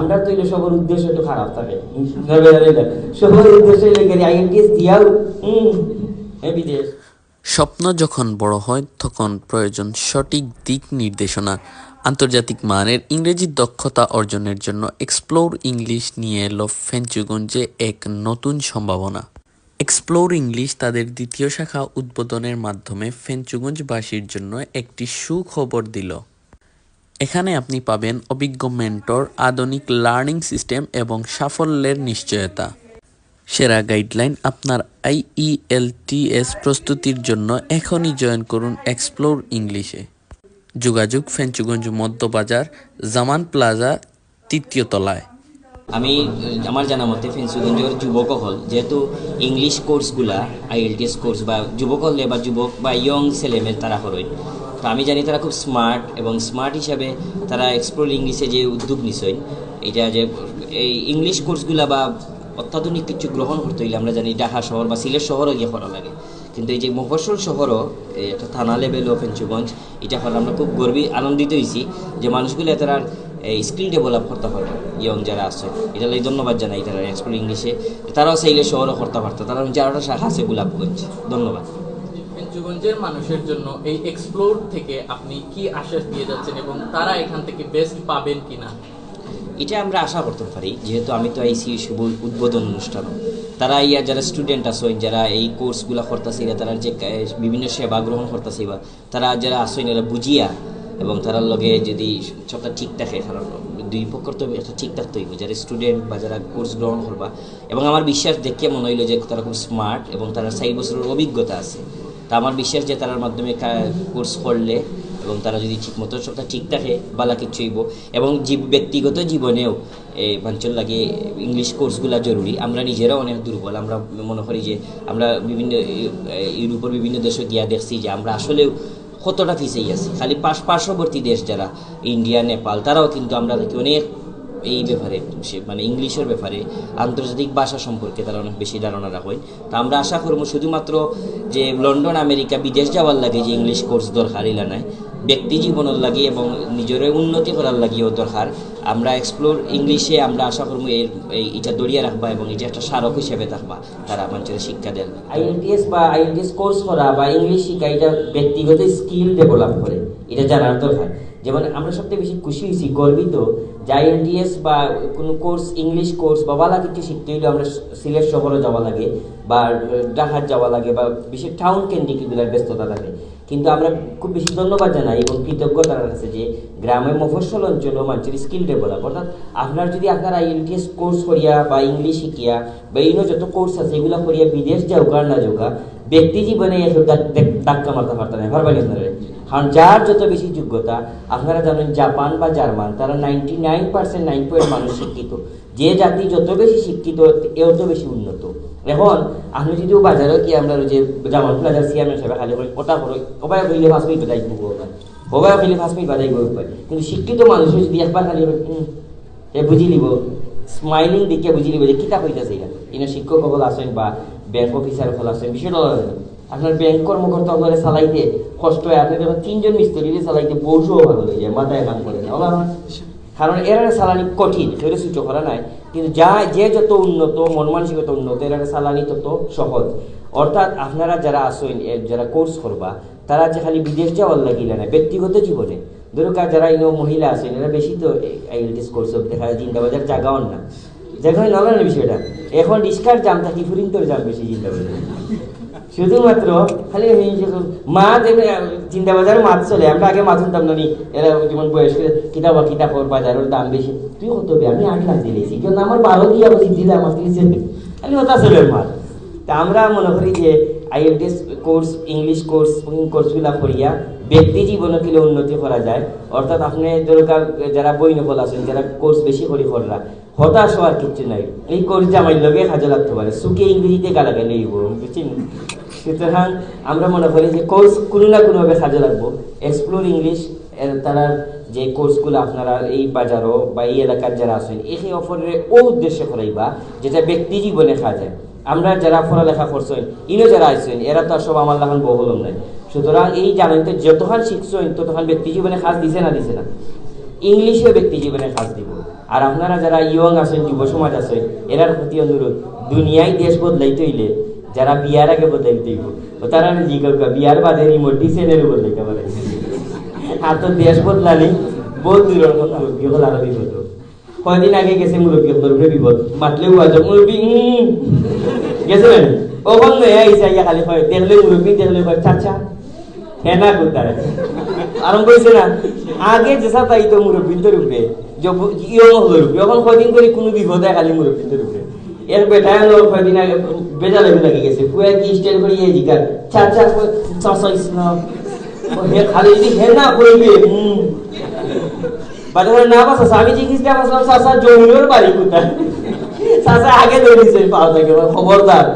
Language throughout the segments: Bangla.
আমরা তো সবার উদ্দেশ্য একটু খারাপ থাকে। সবার উদ্দেশ্য আইএনটিএস দিয়াও? বিদেশ। স্বপ্ন যখন বড় হয়, তখন প্রয়োজন সঠিক দিক নির্দেশনা। আন্তর্জাতিক মানের ইংরেজি দক্ষতা অর্জনের জন্য এক্সপ্লোর ইংলিশ নিয়ে এলো ফেঞ্চুগঞ্জে এক নতুন সম্ভাবনা। এক্সপ্লোর ইংলিশ তাদের দ্বিতীয় শাখা উদ্বোধনের মাধ্যমে ফেঞ্চুগঞ্জবাসীর জন্য একটি সুখবর দিল। এখানে আপনি পাবেন অভিজ্ঞ মেন্টর, আধুনিক লার্নিং সিস্টেম এবং সাফল্যের নিশ্চয়তা। সেরা গাইডলাইন আপনার আইইএলটিএস প্রস্তুতির জন্য এখনই জয়েন করুন এক্সপ্লোর ইংলিশে যোগাযোগ ফেঞ্চুগঞ্জ মধ্যবাজার, জামান প্লাজা, তৃতীয় তলায়। আমি, আমার জানা মতে ফেন্সুগঞ্জের যুবক হল, যেহেতু ইংলিশ কোর্সগুলা আইএলটিএস কোর্স বা যুবক হলে বা যুবক বা ইয়ং ছেলেমেয়ে তারা হরই তো আমি জানি তারা খুব স্মার্ট এবং স্মার্ট হিসাবে তারা এক্সপ্লোর ইংলিশে যে উদ্যোগ নিছই এটা যে এই ইংলিশ কোর্সগুলা বা অত্যাধুনিক কিছু গ্রহণ করতে হইলে আমরা জানি ঢাকা শহর বা সিলেট শহরও গিয়ে করা লাগে। কিন্তু এই যে মফস্বল শহরও একটা থানা লেভেল ও ফেঞ্চুগঞ্জ এটা হলে আমরা খুব গর্বী, আনন্দিত হয়েছি যে মানুষগুলো তারা এই স্কিল ডেভেলপ করতে পারবে ইয়ং যারা আছে। এটা লাগে ধন্যবাদ জানাই তারা এক্সপ্লোর ইংলিশে তারাও চাইলে শহরও করতে পারতো। তারা যারা শাখা আছে, গোলাপগঞ্জ। ধন্যবাদ। পঞ্চগঞ্জের মানুষের জন্য এই এক্সপ্লোর থেকে আপনি কি আশ্বাস দিয়ে যাচ্ছেন এবং তারা এখান থেকে বেস্ট পাবেন কিনা? এটা আমরা আশা করতে পারি, যেহেতু আমি তো আইসি শুভ উদ্বোধন অনুষ্ঠান। তারা ইয়া যারা স্টুডেন্ট আসেন যারা এই কোর্সগুলো করতেছে তারা যে বিভিন্ন সেবা গ্রহণ করতেছে বা তারা যারা আসেন এরা বুঝিয়া এবং তারার লগে যদি সবটা ঠিক থাকে কারণ দুই পক্ষর তো একটা ঠিক থাকতে হইব, যারা স্টুডেন্ট বা যারা কোর্স গ্রহণ করবা। এবং আমার বিশ্বাস দেখে মনে হইল যে তারা খুব স্মার্ট এবং তারা চার বছরের অভিজ্ঞতা আছে। তা আমার বিশ্বাস যে তারার মাধ্যমে কোর্স করলে এবং তারা যদি ঠিকমতো সবটা ঠিক থাকে, বালা কিছু এবং জীব ব্যক্তিগত জীবনেও এই বাঞ্চল লাগে ইংলিশ কোর্সগুলো জরুরি। আমরা নিজেরাও অনেক দুর্বল। আমরা মনে করি যে আমরা বিভিন্ন ইউরোপের বিভিন্ন দেশে গিয়া দেখছি যে আমরা আসলেও কতটা পিছিয়ে আছি। খালি পাশ পার্শ্ববর্তী দেশ যারা, ইন্ডিয়া, নেপাল, তারাও কিন্তু আমরা অনেক এই ব্যাপারে মানে ইংলিশের ব্যাপারে, আন্তর্জাতিক ভাষা সম্পর্কে তারা অনেক বেশি ধারণা রাখেন তা আমরা আশা করব শুধুমাত্র যে লন্ডন, আমেরিকা, বিদেশ যাওয়ার লাগে যে ইংলিশ কোর্স দরকার ইলা নাই। ব্যক্তি জীবনের লাগে এবং নিজের উন্নতি করার লাগিও দরকার। আমরা এক্সপ্লোর ইংলিশে আমরা আশা করব এর এটা দড়িয়ে রাখবা এবং এটা একটা স্মারক হিসেবে থাকবা, তারা মানুষের শিক্ষা দেন। আইএলটিএস বা আইএলটিএস কোর্স করা বা ইংলিশ শিক্ষা, এটা ব্যক্তিগত স্কিল ডেভেলপ করে, এটা জানার দরকার। যেমন আমরা সবথেকে বেশি খুশি হয়েছি, গর্বিত। যে আইএলটিএস বা কোনো কোর্স, ইংলিশ কোর্স বা বালা কিছু শিখতে হইলে আমরা সিলেট শহরে যাওয়া লাগে বা ডাহাত যাওয়া লাগে বা বিশেষ টাউন কেন্দ্রিক ব্যস্ততা থাকে কিন্তু আমরা খুব বেশি ধন্যবাদ জানাই এবং কৃতজ্ঞতার কাছে যে গ্রামে মফস্বল অঞ্চল মানুষের স্কিল ডেভেলপ অর্থাৎ আপনার যদি আপনার আইএলটিএস কোর্স করিয়া বা ইংলিশ শিখিয়া বা ইনো যত কোর্স আছে এগুলো করিয়া বিদেশ যাও না যাওকা ব্যক্তি জীবনে ধাক্কা মারতে পারতেন না। কারণ যার যত বেশি যোগ্যতা, আপনারা জানেন জাপান বা জার্মান, তারা ninety nine percent nine point মানুষ শিক্ষিত। যে জাতি যত বেশি শিক্ষিত, এ তত বেশি উন্নত। এখন, আপনি যদি বাজারে কি আমরা যে জামান প্লাজার চেয়ারম্যান সাহেব খালি করে কথা করে ওবাই কইলে পাঁচ মিনিট বাজাই দিব ওবাই কইলে পাঁচ মিনিট বাজাই দিব কিন্তু শিক্ষিত মানুষ যদি একবার খালি এ বুঝি লিব স্মাইলিং দেখে বুঝি লিব যে কিতা কইতাছে এটা। ইনো শিক্ষক সকল আছেন বা ব্যাংক অফিসার সকল আছেন বিষয়টা। আপনার ব্যাংক কর্মকর্তা সকলে চালাইতে কষ্ট হয়। আপনি যখন তিনজন মিস্ত্রি চালাইতে বসেও ভালো হয়ে যায় মাথায় কাম করে না। কারণ এর সালানি কঠিন, সেটা সূত্র করা নাই। কিন্তু যা, যে যত উন্নত, মন মানসিকত উন্নত এর সালানি তত সহজ। অর্থাৎ আপনারা যারা আসেন যারা কোর্স করবা, তারা যে খালি বিদেশ যাওয়ার লাগিলে না ব্যক্তিগত জীবনে। ধরো কার যারা ইনো মহিলা আছেন, এরা বেশি তো আইএলটিএস কোর্স দেখা যায় জিন্দাবাজার জাগাও না। যেখানে নলেন বিষয়টা। এখন রিস্কার জাম থাকি ফুরিন্তর জাম বেশি জিন্দাবাজার শুধুমাত্র খালি মা দেবে চিন্তা বাজারে মাছ চলে, আমরা আগে মাছ শুনতাম না এরা যেমন বয়স্ক, কিতাব বা কিতাব ওর বাজারের দাম বেশি। তুই কত আমি আট লাখ দিলেছি কেন আমার বারো দিয়ে আবার দিলে আমার দিয়েছে। খালি হতা চলে মাছ তা আমরা মনে করি যে আইএলটিএস কোর্স ইংলিশ কোর্স কোর্সগুলা করিয়া ব্যক্তি জীবনে কিলে উন্নতি করা যায়। অর্থাৎ আপনি দরকার, যারা বই নকল আছেন, যারা কোর্স বেশি করে কররা হতাশ হওয়ার কিছু নাই। এই কোর্স জামাই লগে কাজে লাগতে পারে। সুখে ইংরেজিতে গালাগালি বুঝছেন? সুতরাং আমরা মনে করি যে কোর্স কোনো না কোনোভাবে কাজে লাগবো। এক্সপ্লোর ইংলিশ তারা যে কোর্সগুলো আপনারা এই বাজারও বা এই এলাকার যারা আছেন এই অফারে ও উদ্দেশ্যে করাইবা, যেটা ব্যক্তি জীবনে কাজে আমরা যারা পড়ালেখা করছেন, ইনো যারা আছেন এরা তো সব আমার লাগান বহুলম নাই। সুতরাং এই জানেন তো যতক্ষণ শিখছেন ততক্ষণ ব্যক্তি জীবনে কাজ দিছে না দিছে না। ইংলিশে ব্যক্তি জীবনে কাজ দিব। আর আপনারা যারা ইয়ং আছেন, যুব সমাজ আছে, এরার প্রতি অনুরোধ, দুনিয়ায় দেশ বদলাইতে হইলে যারা বিয়ার আগে বদলাইতে হইব ও তারা জি কাউকা বিয়ার বাদে রিমোট ডিসেনের বদলাইতে পারে আর তো দেশ বদলানি বহুত দূরের কথা মুরব্বী হল আরও বিপদ। কয়দিন আগে গেছে মুরব্বী হল বিপদ। মাতলেও আজ মুরব্বী গেছে না ওখান নয় আইসা খালি কয়, দেখলে মুরব্বী, দেখলে কয়, চাচা হ্যাঁ না করতারে আরম্ভ হয়েছে না? আগে যেসা তাই তো মুরব্বীদের উপরে ইয়ং হলো রূপে, এখন কয়দিন করে কোনো বিপদে খালি মুরব্বীদের উপরে এর বেটায় হলো কয়দিন আগে বেজা লেগে লাগে গেছে ফুয়া কি স্টাইল করে ইয়ে জিকার হে খালি যদি হে করবে বাড়ি না বাসা আমি জিজ্ঞেস করে বসলাম চাচা জমিনের বাড়ি কোথায়? আগে ধরেছে পাও থেকে, খবরদার।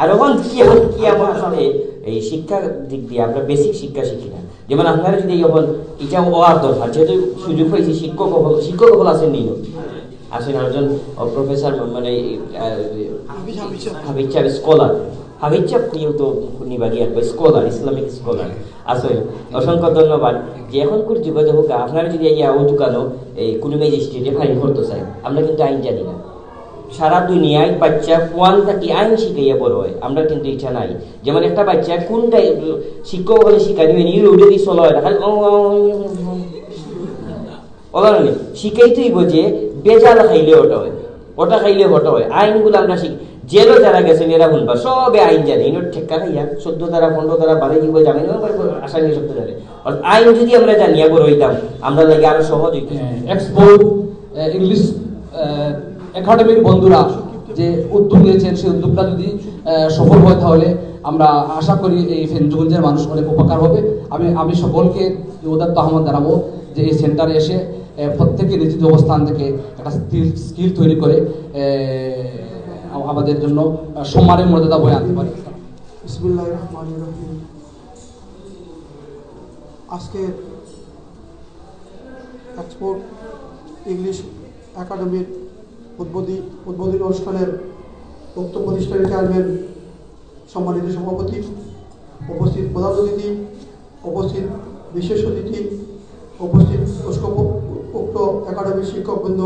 আর এখন কি কি এমন আসলে? এই শিক্ষার দিক দিয়ে আমরা বেসিক শিক্ষা শিখি না। যেমন আপনারা যদি এখন এটা হওয়ার দরকার যেহেতু সুযোগ পাইছি শিক্ষক হল শিক্ষক হল আছেন নিল আসেন একজন প্রফেসর মানে হাবিজ চাপ স্কলার হাবিজ চাপ নিয়েও তো নিবাগি আর স্কলার ইসলামিক স্কলার আসলে অসংখ্য ধন্যবাদ। যে এখনকার যুগে হোক আপনারা যদি এই ও দোকানো এই কোনো ম্যাজিস্ট্রেটে ফাইন করতে চাই আমরা কিন্তু আইন জানি না। সারা দুনিয়ায় বাচ্চা কোয়ান থাকি আইন শিখাইয়া বড় হয়। আমরা কিন্তু ইচ্ছা নাই। যেমন একটা বাচ্চা কোনটা শিক্ষক হলে শিখাই দিবেন এই রোডে দিয়ে চলো হয় না। খালি। ওখানে শিখাইতেই যে বেজাল খাইলে ওটা হয় ওটা খাইলে ওটা হয়। আইনগুলো আমরা শিখি জেলও যারা গেছেন এরা শুনবা সবে আইন জানে। ইনোর ঠেক্কা খাইয়া চোদ্দ দ্বারা পনেরো দ্বারা বারো জীব জানেন আসামি সত্য জানে। আইন যদি আমরা জানিয়া বড় হইতাম আমরা লাগে আরও সহজ হইতো। এক্সপোর্ট ইংলিশ একাডেমির বন্ধুরা যে উদ্যোগ নিয়েছেন, সেই উদ্যোগটা যদি সফল হয় তাহলে আমরা আশা করি এই ফেঞ্জুগঞ্জের মানুষ অনেক উপকার হবে। আমি আমি সকলকে উদাত্ত আহমদ জানাব যে এই সেন্টারে এসে প্রত্যেকে নিজ অবস্থান থেকে একটা স্কিল স্কিল তৈরি করে আমাদের জন্য সম্মানের মর্যাদা বয়ে আনতে পারে। আজকে এক্সপোর্ট ইংলিশ একাডেমির উদ্বোধী, উদ্বোধনী অনুষ্ঠানের উক্ত প্রতিষ্ঠানের চেয়ারম্যান সম্মানিত সভাপতি, উপস্থিত প্রধান অতিথি, উপস্থিত বিশেষ অতিথি, উপস্থিত উক্ত একাডেমির শিক্ষকবৃন্দ,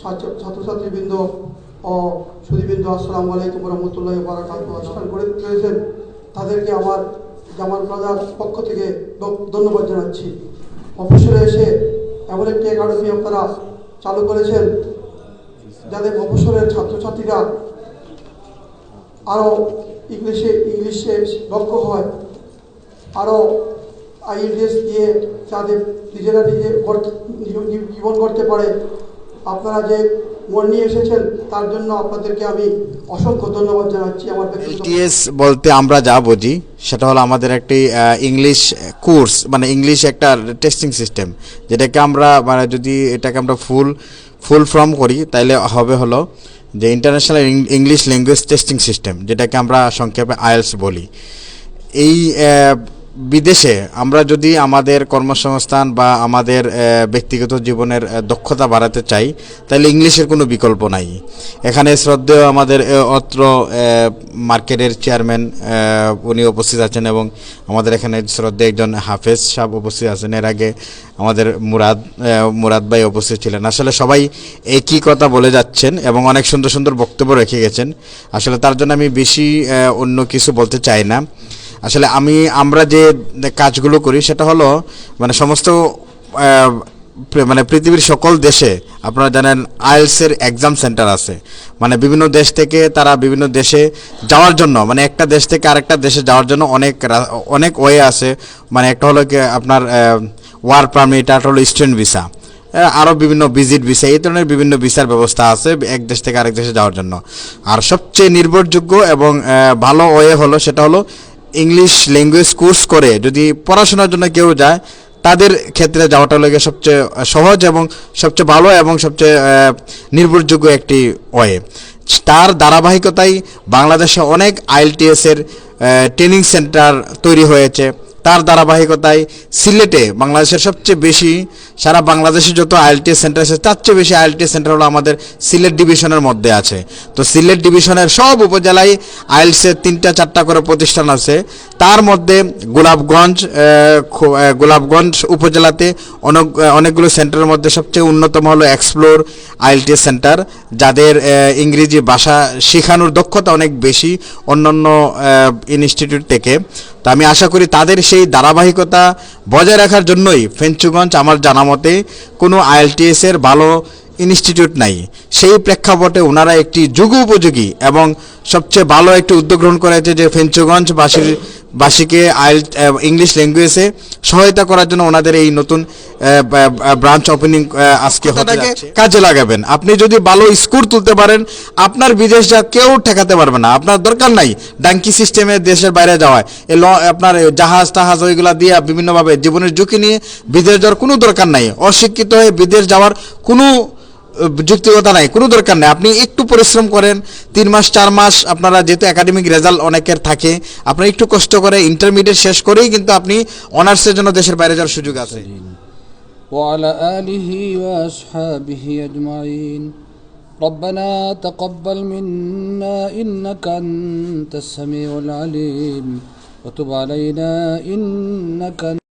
ছাত্র ছাত্রছাত্রীবৃন্দ ও সুদীবৃন্দ আসসালামু আলাইকুম রহমতুল্লাহ বারাকাত অনুষ্ঠান করে রয়েছেন তাদেরকে আমার জামাল প্লাজার পক্ষ থেকে ধন্যবাদ জানাচ্ছি। অবসরে এসে এমন একটি একাডেমি আপনারা চালু করেছেন যাদের অবসরের ছাত্রছাত্রীরা আরও ইংলিশে ইংলিশে দক্ষ হয় আরও আইএলটিএস দিয়ে যাদের নিজেরা নিজে জীবন- করতে পারে, আপনারা যে মন নিয়ে এসেছেন, তার জন্য আপনাদেরকে আমি অসংখ্য ধন্যবাদ জানাচ্ছি আমার এলটিএস বলতে আমরা যা বুঝি, সেটা হলো আমাদের একটি ইংলিশ কোর্স মানে ইংলিশ একটা টেস্টিং সিস্টেম যেটাকে আমরা মানে যদি এটাকে আমরা ফুল ফুল ফর্ম করি, তাইলে হবে হলো যে international English language testing system যেটাকে আমরা সংক্ষেপে আইএলস বলি। এই বিদেশে আমরা যদি আমাদের কর্মসংস্থান বা আমাদের ব্যক্তিগত জীবনের দক্ষতা বাড়াতে চাই, তাহলে ইংলিশের কোনো বিকল্প নাই। এখানে শ্রদ্ধেয় আমাদের অত্র মার্কেটের চেয়ারম্যান উনি উপস্থিত আছেন এবং আমাদের এখানে শ্রদ্ধে একজন হাফেজ সাহেব উপস্থিত আছেন। এর আগে আমাদের মুরাদ মুরাদ ভাই উপস্থিত ছিলেন। আসলে সবাই একই কথা বলে যাচ্ছেন এবং অনেক সুন্দর সুন্দর বক্তব্য রেখে গেছেন। আসলে তার জন্য আমি বেশি অন্য কিছু বলতে চাই না। আসলে আমি, আমরা যে কাজগুলো করি সেটা হলো মানে সমস্ত মানে পৃথিবীর সকল দেশে, আপনারা জানেন আইএলসের এক্সাম সেন্টার আছে। মানে বিভিন্ন দেশ থেকে তারা বিভিন্ন দেশে যাওয়ার জন্য মানে একটা দেশ থেকে আরেকটা দেশে যাওয়ার জন্য অনেক অনেক ওয়ে আছে। মানে একটা হলো কি আপনার ওয়ার পারমিট, আর হলো স্টুডেন্ট ভিসা আরও বিভিন্ন ভিজিট ভিসা এই ধরনের বিভিন্ন ভিসার ব্যবস্থা আছে এক দেশ থেকে আরেক দেশে যাওয়ার জন্য। আর সবচেয়ে নির্ভরযোগ্য এবং ভালো ওয়ে হলো সেটা হলো ইংলিশ ল্যাঙ্গুয়েজ কোর্স করে, যদি পড়াশোনার জন্য কেউ যায়, তাদের ক্ষেত্রে যাওয়াটা লাগে সবচেয়ে সহজ এবং সবচেয়ে ভালো এবং সবচেয়ে নির্ভরযোগ্য একটি ওয়ে তার ধারাবাহিকতায় বাংলাদেশে অনেক আইএলটিএসের ট্রেনিং সেন্টার তৈরি হয়েছে। তার ধারাবাহিকতায় সিলেটে বাংলাদেশের সবচেয়ে বেশি সারা বাংলাদেশে যত আইএলটিএস সেন্টার আছে, তার চেয়ে বেশি আইএলটিএস সেন্টার হলো আমাদের সিলেট ডিভিশনের মধ্যে আছে। তো সিলেট ডিভিশনের সব উপজেলায় আইএলসের তিনটা, চারটা করে প্রতিষ্ঠান আছে। তার মধ্যে গোলাপগঞ্জ গোলাপগঞ্জ উপজেলাতে অনেক অনেকগুলো সেন্টারের মধ্যে সবচেয়ে অন্যতম হলো এক্সপ্লোর আইএলটিএস সেন্টার, যাদের ইংরেজি ভাষা শেখানোর দক্ষতা অনেক বেশি অন্যান্য ইনস্টিটিউট থেকে। তো আমি আশা করি তাদের সেই ধারাবাহিকতা বজায় রাখার জন্যই ফেঞ্চুগঞ্জ আমার জানা মতে কোনো আইএলটিএস এর ভালো ইনস্টিটিউট নাই। সেই প্রেক্ষাপটে ওনারা একটি যুগ উপযোগী এবং সবচেয়ে ভালো একটি উদ্যোগ গ্রহণ করেছে যে ফেঞ্চুগঞ্জ বাসীর বাসীকে আইল ইংলিশ ল্যাঙ্গুয়েজে সহায়তা করার জন্য ওনাদের এই নতুন ব্রাঞ্চ ওপেনিং আজকে হতে কাজে লাগাবেন। আপনি যদি ভালো স্কোর তুলতে পারেন আপনার বিদেশ যা কেউ ঠেকাতে পারবে না। আপনার দরকার নাই ডাঙ্কি সিস্টেমে দেশের বাইরে যাওয়ায় এই ল আপনার জাহাজ টাহাজ ওইগুলা দিয়ে বিভিন্নভাবে জীবনের ঝুঁকি নিয়ে বিদেশ যাওয়ার কোনো দরকার নাই। অশিক্ষিত হয়ে বিদেশ যাওয়ার কোনো যুক্তিকতা নাই কোনো দরকার নেই আপনি একটু পরিশ্রম করেন তিন মাস চার মাস আপনারা যেহেতু একাডেমিক রেজাল্ট অনেকের থাকে আপনারা একটু কষ্ট করে ইন্টারমিডিয়েট শেষ করেই কিন্তু আপনি অনার্সের জন্য দেশের বাইরে যাওয়ার সুযোগ আছে وعلى آله وأصحابه أجمعين ربنا تقبل منا إنك أنت السميع العليم وتب علينا إنك